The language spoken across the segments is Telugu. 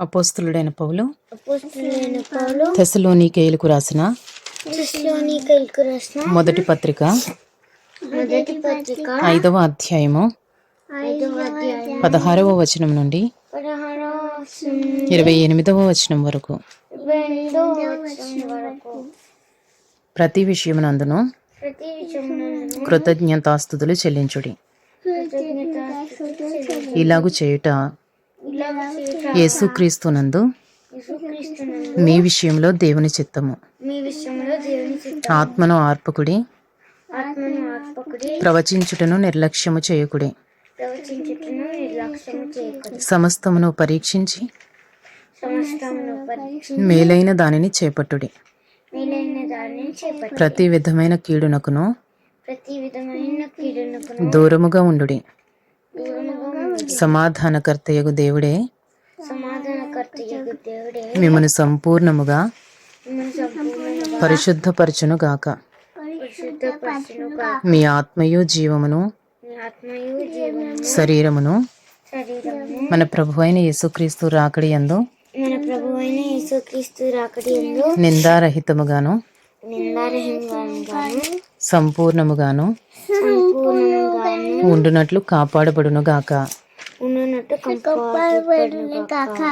అపోస్తులుడైన పౌలు. తెసలోనికేయులకు రాసిన మొదటి పత్రిక. మొదటి పత్రిక. ఐదవ అధ్యాయము. పదహారవ వచనం నుండి ఇరవై ఎనిమిదవ వచనం వరకు. ప్రతి విషయమునందును కృతజ్ఞతాస్థుతులు చెల్లించుడి. కృతజ్ఞతాస్తుతులు ఇలాగు చేయుట ఇలా చేయుట యేసుక్రీస్తునందు మీ విషయంలో దేవుని చిత్తము. ఆత్మను ఆర్పకుడి ప్రవచించుటను నిర్లక్ష్యము చేయకుడి. సమస్తమును పరీక్షించి మేలైన దానిని చేపట్టుడి. ప్రతి విధమైన కీడునకును దూరముగా ఉండి సమాధానకర్తయగు దేవుడే. మిమ్మను సంపూర్ణముగా పరిశుద్ధపరచును గాక మీ ఆత్మయు జీవమును శరీరమును శరీరము మన ప్రభు అయిన యేసుక్రీస్తు రాకడి ఎందు నిందారహితముగాను సంపూర్ణముగాను ఉండునట్లు కాపాడబడును గాక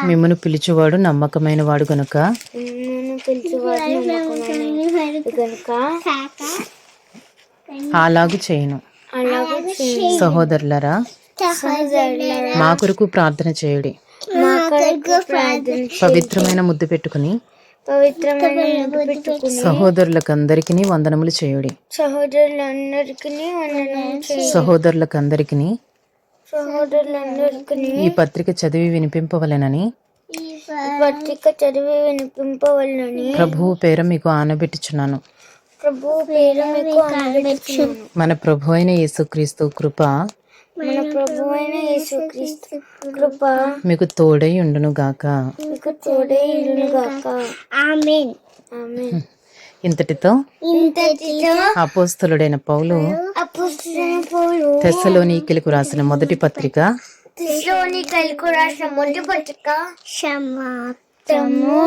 మిమ్మను పిలుచువాడు నమ్మకమైన వాడు గనుక. అలాగు చేయును. సహోదరులరా సహోదరులారా, మా కొరకు ప్రార్థన చేయుడి. మా కొరకు ప్రార్థన చేయి. పవిత్రమైన ముద్దు పెట్టుకుని పవిత్రమైన ముద్దు పెట్టుకుని సహోదరులకందరికీ వందనములు చేయుడి. సహోదరులందరికీ సహోదరులకందరికీ ఈ పత్రిక చదివి వినిపింపవలెనని పత్రిక చదివి వినిపింపవలనని ప్రభువు పేర మీకు ఆనబెట్టుచున్నాను. ప్రభు పేరు మీకు ఆనందించున్నాను మన ప్రభు అయిన యేసుక్రీస్తు కృప మన ప్రభు అయిన యేసుక్రీస్తు కృప మీకు తోడై ఉండును గాక. మీకు తోడే ఇల్లుగాక ఆమేన్. ఆమేన్. ఇంతటితో ఇంతటితో అపోస్తలుడైన పౌలు అపుస్తల పౌలు తెస్సలోనీకిలకు రాసిన మొదటి పత్రిక? తెస్సలోనికైలకు రాసిన మొదటి పత్రిక? సమాప్తము